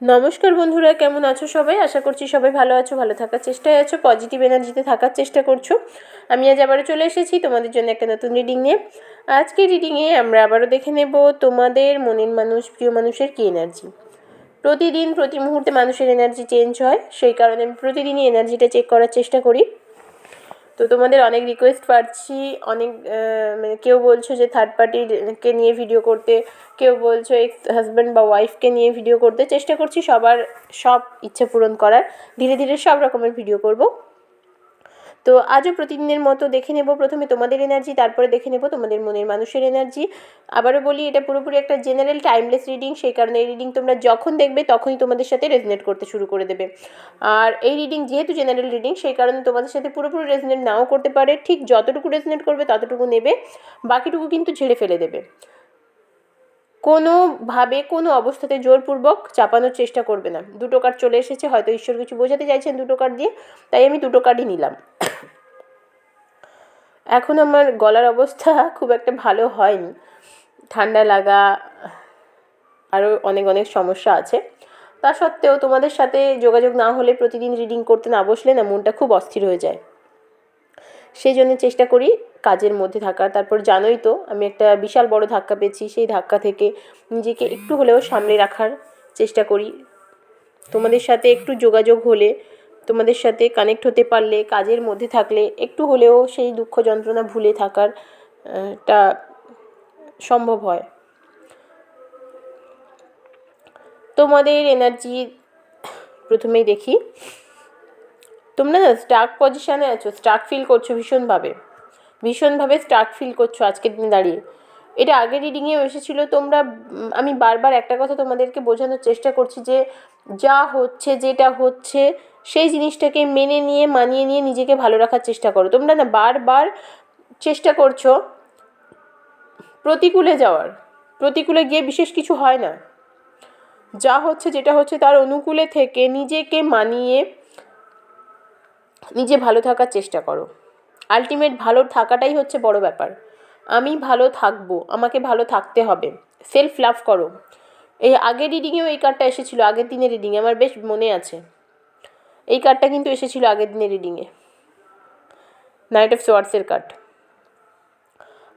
নমস্কার বন্ধুরা, কেমন আছো সবাই? আশা করছি সবাই ভালো আছো, ভালো থাকার চেষ্টায় আছো পজিটিভ এনার্জিতে থাকার চেষ্টা করছ। আমি আজ আবারও চলে এসেছি তোমাদের জন্য একটা নতুন রিডিং নিয়ে। আজকে রিডিংয়ে আমরা আবারও দেখে নেব তোমাদের মনের মানুষ, প্রিয় মানুষের কী এনার্জি প্রতিদিন, প্রতি মুহূর্তে মানুষের এনার্জি চেঞ্জ হয়, সেই কারণে আমি প্রতিদিনই এনার্জিটা চেক করার চেষ্টা করি। তো তোমাদের অনেক রিকোয়েস্ট পাচ্ছি অনেক মানে কেউ বলছো যে থার্ড পার্টিকে নিয়ে ভিডিও করতে, কেউ বলছো এক্স হাজব্যান্ড বা ওয়াইফকে নিয়ে ভিডিও করতে, চেষ্টা করছি সবার সব ইচ্ছে পূরণ করার। ধীরে ধীরে সব রকমের ভিডিও করব। তো আজও প্রতিদিনের মতো দেখে নেব প্রথমে তোমাদের এনার্জি তারপরে দেখে নেব তোমাদের মনের মানুষের এনার্জি আবারও বলি, এটা পুরোপুরি একটা জেনারেল টাইমলেস রিডিং সেই কারণে এই রিডিং তোমরা যখন দেখবে তখনই তোমাদের সাথে রেজনেট করতে শুরু করে দেবে। আর এই রিডিং যেহেতু জেনারেল রিডিং সেই কারণে তোমাদের সাথে পুরোপুরি রেজনেট নাও করতে পারে। ঠিক যতটুকু রেজনেট করবে ততটুকু নেবে, বাকিটুকু কিন্তু ঝেড়ে ফেলে দেবে। কোনোভাবে, কোনো অবস্থাতে জোরপূর্বক চাপানোর চেষ্টা করবে না। দুটো কার্ড চলে এসেছে, হয়তো ঈশ্বর কিছু বোঝাতে চাইছেন দুটো কার্ড দিয়ে, তাই আমি দুটো কার্ডই নিলাম। এখন আমার গলার অবস্থা খুব একটা ভালো হয়নি। ঠান্ডা লাগা আরও অনেক অনেক সমস্যা আছে। তা সত্ত্বেও তোমাদের সাথে যোগাযোগ না হলে প্রতিদিন রিডিং করতে না বসলে না মনটা খুব অস্থির হয়ে যায়। সেই জন্য চেষ্টা করি কাজের মধ্যে থাকার তারপর জানোই তো, আমি একটা বিশাল বড় ধাক্কা পেয়েছি। সেই ধাক্কা থেকে নিজেকে একটু হলেও সামলে রাখার চেষ্টা করি। তোমাদের সাথে একটু যোগাযোগ হলে তোমাদের সাথে কানেক্ট হতে পারলে, কাজের মধ্যে থাকলে, একটু হলেও সেই দুঃখ যন্ত্রণা ভুলে থাকার টা সম্ভব হয়। তোমাদের এনার্জি প্রথমেই দেখি। তোমরা না স্টার্ক পজিশানে আছো স্টার্ক ফিল করছ ভীষণভাবে। ভীষণভাবে স্টার্ক ফিল করছ আজকের দিন দাঁড়িয়ে। এটা আগের রিডিংয়েও এসেছিল, তোমরা আমি বারবার একটা কথা তোমাদেরকে বোঝানোর চেষ্টা করছি যে, যা হচ্ছে যেটা হচ্ছে সেই জিনিসটাকে মেনে নিয়ে, মানিয়ে নিয়ে নিজেকে ভালো রাখার চেষ্টা করো। তোমরা না বারবার চেষ্টা করছ প্রতিকূলে যাওয়ার। প্রতিকূলে গিয়ে বিশেষ কিছু হয় না। যা হচ্ছে যেটা হচ্ছে তার অনুকূলে থেকে নিজেকে মানিয়ে নিজে ভালো থাকার চেষ্টা করো। আলটিমেট ভালো থাকাটাই হচ্ছে বড় ব্যাপার। আমি ভালো থাকব, আমাকে ভালো থাকতে হবে। সেলফ লাভ করো। এই আগের রিডিংয়েও এই কার্ডটা এসেছিল, আগের দিনের রিডিংয়ে আমার বেশ মনে আছে। এই কার্ডটা কিন্তু এসেছিল আগের দিনের রিডিংয়ে নাইট অফ সোয়ার্টসের কার্ড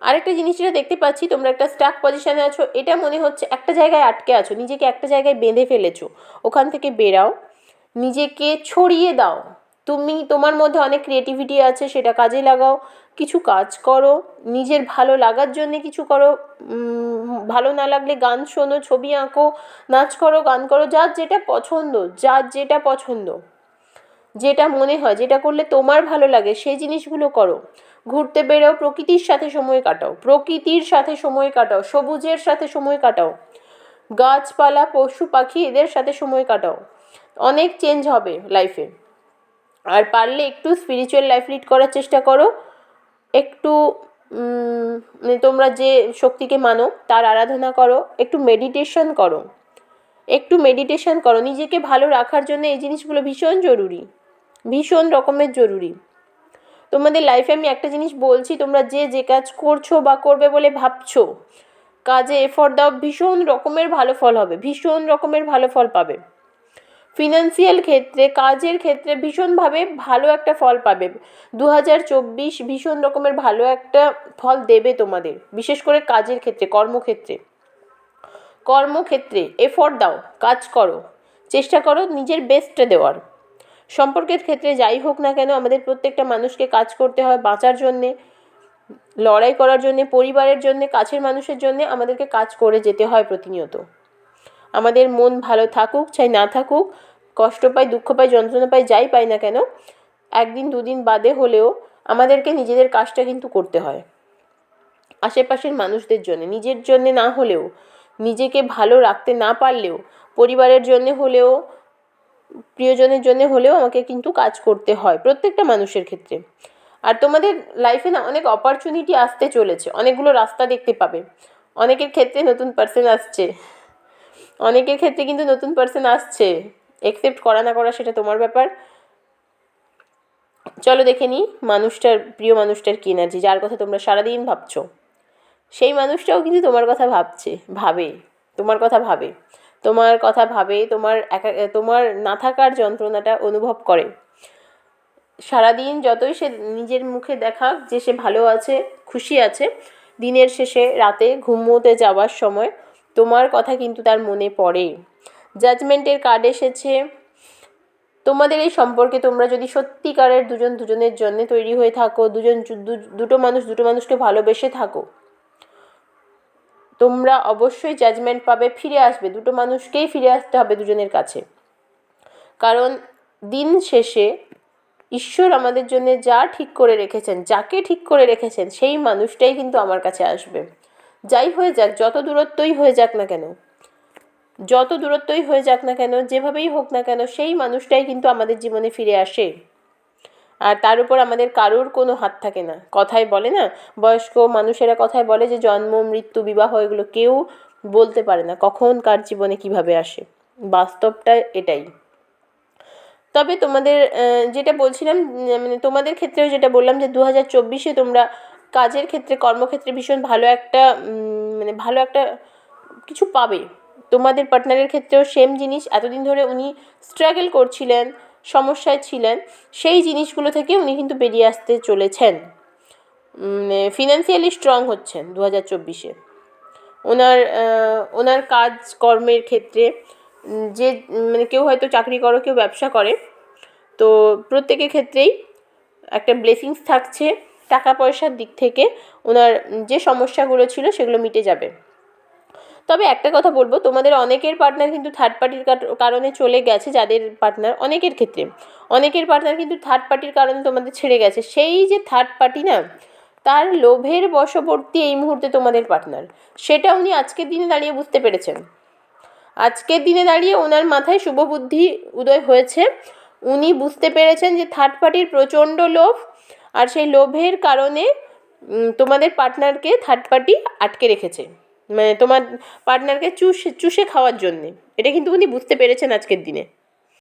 আরেকটা জিনিস যেটা দেখতে পাচ্ছি, তোমরা একটা স্টাক পজিশানে আছো, এটা মনে হচ্ছে একটা জায়গায় আটকে আছো, নিজেকে একটা জায়গায় বেঁধে ফেলেছো, ওখান থেকে বেরাও, নিজেকে ছড়িয়ে দাও। তুমি, তোমার মধ্যে অনেক ক্রিয়েটিভিটি আছে, সেটা কাজে লাগাও, কিছু কাজ করো, নিজের ভালো লাগার জন্যে কিছু করো ভালো না লাগলে গান শোনো, ছবি আঁকো, নাচ করো, গান করো, যার যেটা পছন্দ, যার যেটা পছন্দ। যেটা মনে হয়, যেটা করলে তোমার ভালো লাগে, সেই জিনিসগুলো করো। ঘুরতে বেরো প্রকৃতির সাথে সময় কাটাও, প্রকৃতির সাথে সময় কাটাও, সবুজের সাথে সময় কাটাও, গাছপালা, পশু পাখি, এদের সাথে সময় কাটাও। অনেক চেঞ্জ হবে লাইফে আর পারলে একটু স্পিরিচুয়াল লাইফ লিড করার চেষ্টা করো। একটু মানে তোমরা যে শক্তিকে মানো, তার আরাধনা করো, একটু মেডিটেশন করো। একটু মেডিটেশন করো, নিজেকে ভালো রাখার জন্য এই জিনিসগুলো ভীষণ জরুরি। ভীষণ রকমের জরুরি। তোমাদের লাইফে আমি একটা জিনিস বলছি, তোমরা যে যে কাজ করছ বা করবে বলে ভাবছ, কাজে এফোর্ট দাও ভীষণ রকমের ভালো ফল হবে, ভীষণ রকমের ভালো ফল পাবে। ফিনান্সিয়াল ক্ষেত্রে, কাজের ক্ষেত্রে ভীষণভাবে ভালো একটা ফল পাবে। দু হাজার চব্বিশ ভীষণ রকমের ভালো একটা ফল দেবে তোমাদের, বিশেষ করে কাজের ক্ষেত্রে, কর্মক্ষেত্রে। কর্মক্ষেত্রে এফোর্ট দাও, কাজ করো, চেষ্টা করো নিজের বেস্টটা দেওয়ার। সম্পর্কের ক্ষেত্রে যাই হোক না কেন আমাদের প্রত্যেকটা মানুষকে কাজ করতে হয় বাঁচার জন্যে, লড়াই করার জন্যে, পরিবারের জন্যে, কাছের মানুষের জন্যে আমাদেরকে কাজ করে যেতে হয় প্রতিনিয়ত। আমাদের মন ভালো থাকুক, চাই না থাকুক, কষ্ট পাই, দুঃখ পাই, যন্ত্রণা পাই, যাই পাই না কেন, একদিন দুদিন বাদে হলেও আমাদেরকে নিজেদের কাজটা কিন্তু করতে হয়। আশেপাশের মানুষদের জন্য, নিজের জন্যে না হলেও, নিজেকে ভালো রাখতে না পারলেও, পরিবারের জন্যে হলেও প্রিয়জনের জন্য হলেও আমাকে কিন্তু কাজ করতে হয় প্রত্যেকটা মানুষের ক্ষেত্রে। আর তোমাদের লাইফে না অনেক অপরচুনিটি আসতে চলেছে, অনেকগুলো রাস্তা দেখতে পাবে। অনেকের ক্ষেত্রে নতুন পার্সন আসছে, অনেকের ক্ষেত্রে কিন্তু নতুন পার্সন আসছে। একসেপ্ট করা না করা সেটা তোমার ব্যাপার। চলো দেখে নিই মানুষটার, প্রিয় মানুষটার কী এনার্জি যার কথা তোমরা সারাদিন ভাবছ। সেই মানুষটাও কিন্তু তোমার কথা ভাবছে, ভাবে, তোমার কথা ভাবে। তোমার কথা ভাবে, তোমার একা, তোমার না থাকার যন্ত্রণাটা অনুভব করে। সারাদিন যতই সে নিজের মুখে দেখাক যে সে ভালো আছে, খুশি আছে, দিনের শেষে রাতে ঘুমোতে যাওয়ার সময় তোমার কথা কিন্তু তার মনে পড়ে। জাজমেন্টের কার্ড এসেছে। তোমাদের এই সম্পর্কে তোমরা যদি সত্যিকারের দুজন দুজনের জন্য তৈরি হয়ে থাকো, দুজন দুটো মানুষ দুটো মানুষকে ভালোবেসে থাকো তোমরা অবশ্যই জাজমেন্ট পাবে, ফিরে আসবে। দুটো মানুষকেই ফিরে আসতে হবে দুজনের কাছে। কারণ দিন শেষে ঈশ্বর আমাদের জন্য যা ঠিক করে রেখেছেন, যাকে ঠিক করে রেখেছেন, সেই মানুষটাই কিন্তু আমার কাছে আসবে। যাই হয়ে যাক, যত দূরত্বই হয়ে যাক না কেন, যত দূরত্বই হয়ে যাক না কেন, যেভাবেই হোক না কেন, সেই মানুষটাই কিন্তু আমাদের জীবনে ফিরে আসে। আর তার উপর আমাদের কারোর কোনো হাত থাকে না। কথায় বলে না। বয়স্ক মানুষেরা কথায় বলে যে, জন্ম, মৃত্যু, বিবাহ এগুলো কেউ বলতে পারে না। কখন, কার জীবনে কীভাবে আসে? বাস্তবটা এটাই। তবে তোমাদের যেটা বলছিলাম মানে তোমাদের ক্ষেত্রেও যেটা বললাম যে দু হাজার চব্বিশে তোমরা কাজের ক্ষেত্রে, কর্মক্ষেত্রে ভীষণ ভালো একটা মানে ভালো একটা কিছু পাবে। তোমাদের পার্টনারের ক্ষেত্রেও সেম জিনিস। এতদিন ধরে উনি স্ট্রাগল করছিলেন। সমস্যায় ছিলেন, সেই জিনিসগুলো থেকে উনি কিন্তু বেরিয়ে আসতে চলেছেন। ফিনান্সিয়ালি স্ট্রং হচ্ছেন দু হাজার চব্বিশে। ওনার ওনার কাজ কর্মের ক্ষেত্রে যে মানে কেউ হয়তো চাকরি করো, কেউ ব্যবসা করে, তো প্রত্যেকের ক্ষেত্রেই একটা ব্লেসিংস থাকছে। টাকা পয়সার দিক থেকে ওনার, যে সমস্যাগুলো ছিল সেগুলো মিটে যাবে। তবে একটা কথা বলব, তোমাদের অনেকের পার্টনার কিন্তু থার্ড পার্টির কারণে চলে গেছে যাদের পার্টনার অনেকের ক্ষেত্রে। অনেকের পার্টনার কিন্তু থার্ড পার্টির কারণে তোমাদের ছেড়ে গেছে। সেই যে থার্ড পার্টি না, তার লোভের বশবর্তী এই মুহূর্তে তোমাদের পার্টনার সেটা উনি আজকের দিনে দাঁড়িয়ে বুঝতে পেরেছেন। আজকের দিনে দাঁড়িয়ে ওনার মাথায় শুভবুদ্ধি উদয় হয়েছে। উনি বুঝতে পেরেছেন যে থার্ড পার্টির প্রচণ্ড লোভ আর সেই লোভের কারণে তোমাদের পার্টনারকে থার্ড পার্টি আটকে রেখেছে। মানে তোমার পার্টনারকে চুষে চুষে খাওয়ার জন্যে। এটা কিন্তু উনি বুঝতে পেরেছেন আজকের দিনে।